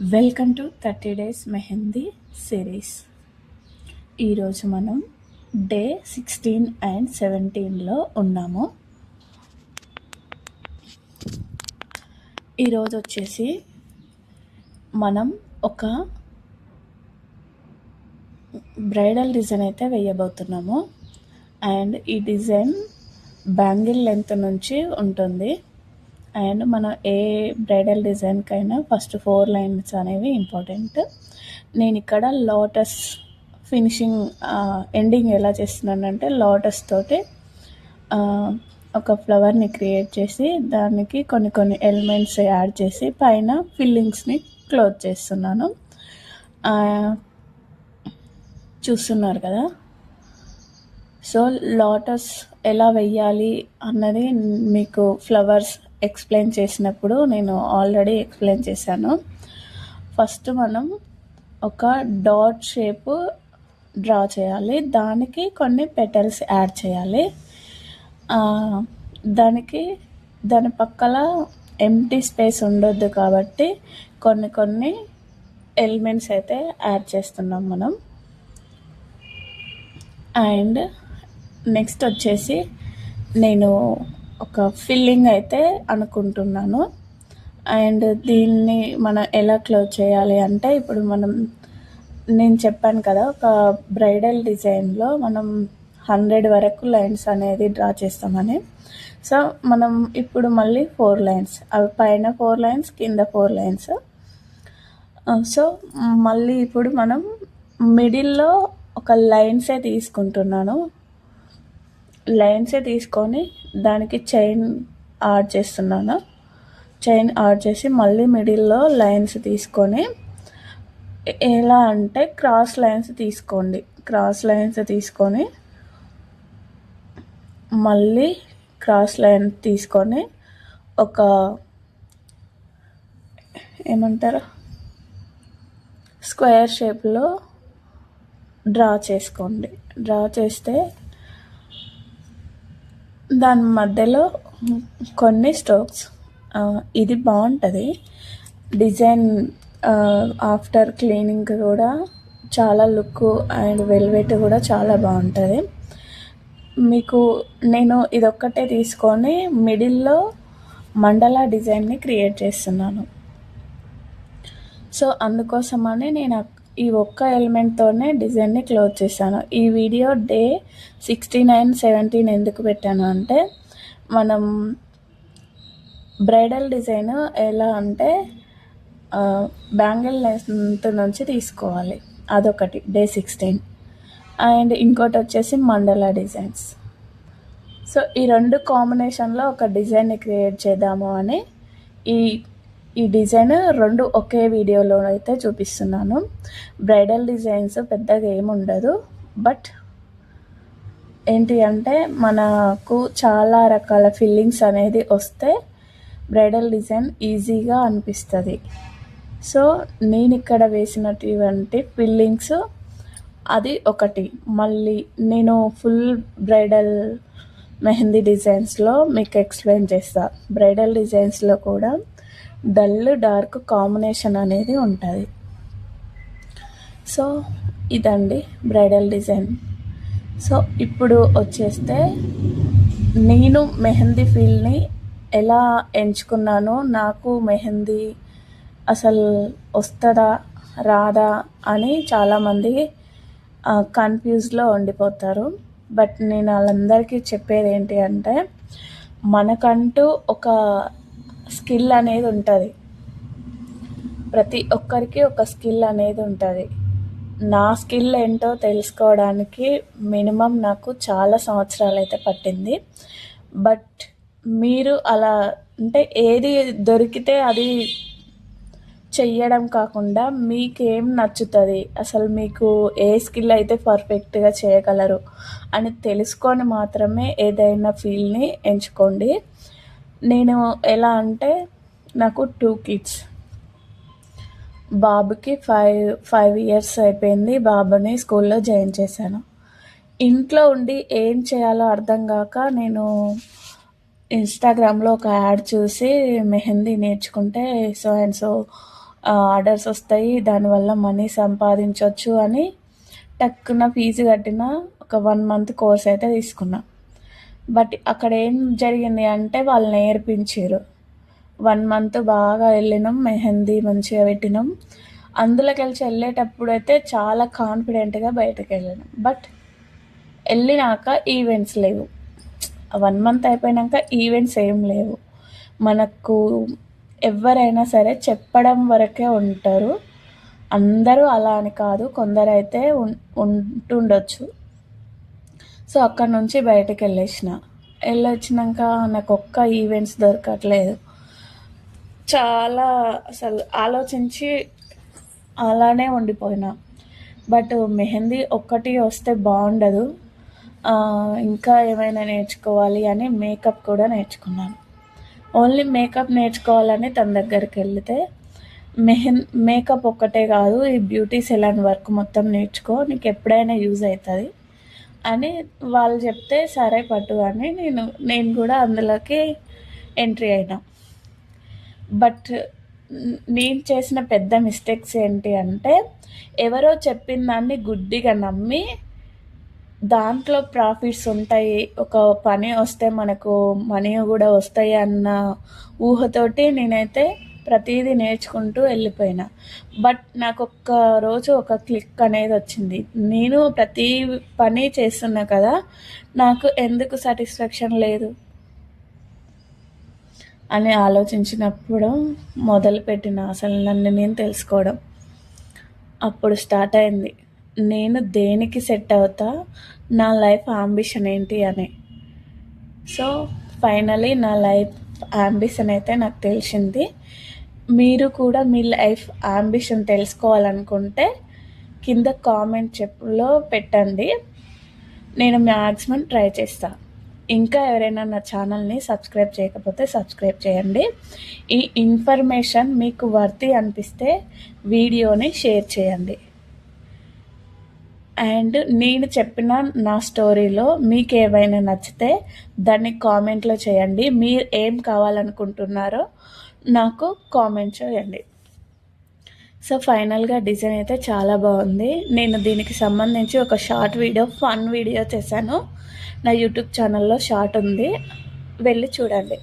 Welcome to thirty days mehndi series. ఈరోజు మనం day sixteen and సెవెంటీన్లో ఉన్నాము. ఈరోజు వచ్చేసి మనం ఒక బ్రైడల్ డిజైన్ అయితే వేయబోతున్నాము. అండ్ ఈ డిజైన్ బ్యాంగిల్ లెంత్ నుంచి ఉంటుంది. అండ్ మనం ఏ బ్రైడల్ డిజైన్కైనా ఫస్ట్ ఫోర్ లైన్స్ అనేవి ఇంపార్టెంట్. నేను ఇక్కడ లోటస్ ఫినిషింగ్ ఎండింగ్ ఎలా చేస్తున్నానంటే లోటస్ తోటి ఒక ఫ్లవర్ని క్రియేట్ చేసి దానికి కొన్ని కొన్ని ఎలిమెంట్స్ యాడ్ చేసి పైన ఫిల్లింగ్స్ని క్లోజ్ చేస్తున్నాను. చూస్తున్నారు కదా? సో లోటస్ ఎలా వెయ్యాలి అన్నది మీకు ఫ్లవర్స్ ఎక్స్ప్లెయిన్ చేసినప్పుడు నేను ఆల్రెడీ ఎక్స్ప్లెయిన్ చేశాను. ఫస్ట్ మనం ఒక డాట్ షేప్ డ్రా చేయాలి. దానికి కొన్ని పెటల్స్ యాడ్ చేయాలి. దానికి దాని పక్కల ఎంటీ స్పేస్ ఉండొద్దు కాబట్టి కొన్ని కొన్ని ఎలిమెంట్స్ అయితే యాడ్ చేస్తున్నాం మనం. అండ్ నెక్స్ట్ వచ్చేసి నేను ఒక ఫిల్లింగ్ అయితే అనుకుంటున్నాను. అండ్ దీన్ని మనం ఎలా క్లోజ్ చేయాలి అంటే ఇప్పుడు మనం నేను చెప్పాను కదా ఒక బ్రైడల్ డిజైన్లో మనం హండ్రెడ్ వరకు లైన్స్ అనేది డ్రా చేస్తామని. సో మనం ఇప్పుడు మళ్ళీ ఫోర్ లైన్స్ అవి పైన ఫోర్ లైన్స్ కింద ఫోర్ లైన్స్. సో మళ్ళీ ఇప్పుడు మనం మిడిల్లో ఒక లైన్సే తీసుకుంటున్నాను. లైన్సే తీసుకొని దానికి చైన్ యాడ్ చేస్తున్నాను. చైన్ యాడ్ చేసి మళ్ళీ మిడిల్లో లైన్స్ తీసుకొని ఎలా అంటే క్రాస్ లైన్స్ తీసుకోండి. క్రాస్ లైన్స్ తీసుకొని మళ్ళీ క్రాస్ లైన్ తీసుకొని ఒక ఏమంటారు? స్క్వేర్ షేప్లో డ్రా చేసుకోండి. డ్రా చేస్తే దాని మధ్యలో కొన్ని స్ట్రోక్స్ ఇది బాగుంటుంది. డిజైన్ ఆఫ్టర్ క్లీనింగ్ కూడా చాలా లుక్ అండ్ వెల్వెట్ కూడా చాలా బాగుంటుంది. మీకు నేను ఇదొక్కటే తీసుకొని మిడిల్లో మండలా డిజైన్ని క్రియేట్ చేస్తున్నాను. సో అందుకోసమని నేను ఈ ఒక్క ఎలిమెంట్తోనే డిజైన్ని క్లోజ్ చేశాను. ఈ video day sixty nine seventeen ఎందుకు పెట్టాను అంటే మనం బ్రైడల్ డిజైన్ ఎలా అంటే బ్యాంగిల్ లెంత్ నుంచి తీసుకోవాలి. అదొకటి డే సిక్స్టీన్ అండ్ ఇంకోటి వచ్చేసి మండల డిజైన్స్ సో ఈ రెండు కాంబినేషన్లో ఒక డిజైన్ని క్రియేట్ చేద్దాము అని ఈ ఈ డిజైన్ రెండు ఒకే వీడియోలో అయితే చూపిస్తున్నాను. బ్రైడల్ డిజైన్స్ పెద్దగా ఏముండదు బట్ ఏంటి అంటే మనకు చాలా రకాల ఫిల్లింగ్స్ అనేది వస్తే బ్రైడల్ డిజైన్ ఈజీగా అనిపిస్తుంది. సో నేను ఇక్కడ వేసినటువంటి ఫిల్లింగ్స్ అది ఒకటి. మళ్ళీ నేను ఫుల్ బ్రైడల్ మెహందీ డిజైన్స్లో మీకు ఎక్స్ప్లెయిన్ చేస్తాను బ్రైడల్ డిజైన్స్లో కూడా డల్ డార్క్ కాంబినేషన్ అనేది ఉంటుంది. సో ఇదండి బ్రైడల్ డిజైన్. సో ఇప్పుడు వచ్చేస్తే నేను మెహందీ ఫీల్డ్ని ఎలా ఎంచుకున్నానో నాకు మెహందీ అసలు వస్తుందా రాదా అని చాలామంది కన్ఫ్యూజ్లో ఉండిపోతారు. బట్ నేను వాళ్ళందరికీ చెప్పేది ఏంటి అంటే మనకంటూ ఒక స్కిల్ అనేది ఉంటుంది. ప్రతి ఒక్కరికి ఒక స్కిల్ అనేది ఉంటుంది. నా స్కిల్ ఏంటో తెలుసుకోవడానికి మినిమం నాకు చాలా సంవత్సరాలు అయితే పట్టింది. బట్ మీరు అలా అంటే ఏది దొరికితే అది చెయ్యడం కాకుండా మీకేం నచ్చుతుంది? అసలు మీకు ఏ స్కిల్ అయితే పర్ఫెక్ట్గా చేయగలరు అని తెలుసుకొని మాత్రమే ఏదైనా ఫీల్డ్ని ఎంచుకోండి. నేను ఎలా అంటే నాకు టూ కిడ్స్ బాబుకి ఫైవ్ ఫైవ్ ఇయర్స్ అయిపోయింది. బాబుని స్కూల్లో జాయిన్ చేశాను. ఇంట్లో ఉండి ఏం చేయాలో అర్థం కాక నేను ఇన్స్టాగ్రామ్లో ఒక యాడ్ చూసి మెహందీ నేర్చుకుంటే సో అండ్ సో ఆర్డర్స్ వస్తాయి. దానివల్ల మనీ సంపాదించవచ్చు అని టక్కున ఫీజు కట్టిన ఒక వన్ మంత్ కోర్స్ అయితే తీసుకున్నా. బట్ అక్కడ ఏం జరిగింది అంటే వాళ్ళు నేర్పించారు. వన్ మంత్ బాగా వెళ్ళినాం మెహందీ మంచిగా పెట్టినాం. అందులోకి వెళ్ళి వెళ్ళేటప్పుడు అయితే చాలా కాన్ఫిడెంట్గా బయటకు వెళ్ళినాం. బట్ వెళ్ళినాక ఈవెంట్స్ లేవు. వన్ మంత్ అయిపోయినాక ఈవెంట్స్ ఏం లేవు. మనకు ఎవరైనా సరే చెప్పడం వరకే ఉంటారు. అందరూ అలా అని కాదు కొందరైతే ఉంటుండొచ్చు. సో అక్కడ నుంచి బయటకు వెళ్ళేసిన. వెళ్ళొచ్చినాక నాకు ఒక్క ఈవెంట్స్ దొరకట్లేదు. చాలా అసలు ఆలోచించి అలానే ఉండిపోయినా. బట్ మెహందీ ఒక్కటి వస్తే బాగుండదు. ఇంకా ఏమైనా నేర్చుకోవాలి అని మేకప్ కూడా నేర్చుకున్నాను. ఓన్లీ మేకప్ నేర్చుకోవాలని తన దగ్గరికి వెళితే మెహన్ మేకప్ ఒక్కటే కాదు ఈ బ్యూటీ సెలాన్ వర్క్ మొత్తం నేర్చుకో నీకు ఎప్పుడైనా యూజ్ అవుతుంది. అని వాళ్ళు చెప్తే సరే పట్టు అని నేను నేను కూడా అందులోకి ఎంట్రీ అయినా. బట్ నేను చేసిన పెద్ద మిస్టేక్స్ ఏంటి అంటే ఎవరో చెప్పిన దాన్ని గుడ్డిగా నమ్మి దాంట్లో ప్రాఫిట్స్ ఉంటాయి ఒక పని వస్తే మనకు మనీ కూడా వస్తాయి అన్న ఊహతోటి నేనైతే ప్రతిదీ నేర్చుకుంటూ వెళ్ళిపోయినా. బట్ నాకు ఒక్క రోజు ఒక క్లిక్ అనేది వచ్చింది. నేను ప్రతి పని చేస్తున్నా కదా నాకు ఎందుకు సాటిస్ఫాక్షన్ లేదు? అని ఆలోచించినప్పుడు మొదలుపెట్టిన అసలు నన్ను నేను తెలుసుకోవడం. అప్పుడు స్టార్ట్ అయింది. నేను దేనికి సెట్ అవుతా నా లైఫ్ ఆంబిషన్ ఏంటి అని. సో ఫైనలీ నా లైఫ్ ఆంబిషన్ అయితే నాకు తెలిసింది. మీరు కూడా మీ లైఫ్ ఆంబిషన్ తెలుసుకోవాలనుకుంటే కింద కామెంట్ చెప్పులో పెట్టండి. నేను మ్యాక్సిమం ట్రై చేస్తాను ఇంకా ఎవరైనా నా ఛానల్ని సబ్స్క్రైబ్ చేయకపోతే సబ్స్క్రైబ్ చేయండి. ఈ ఇన్ఫర్మేషన్ మీకు వర్తి అనిపిస్తే వీడియోని షేర్ చేయండి. అండ్ నేను చెప్పిన నా స్టోరీలో మీకు ఏవైనా నచ్చితే దాన్ని కామెంట్లో చేయండి. మీరు ఏం కావాలనుకుంటున్నారో నాకు కామెంట్ చేయండి. సో ఫైనల్గా డిజైన్ అయితే చాలా బాగుంది. నేను దీనికి సంబంధించి ఒక షార్ట్ వీడియో ఫన్ వీడియో చేశాను. నా యూట్యూబ్ ఛానల్లో షార్ట్ ఉంది. వెళ్ళి చూడండి.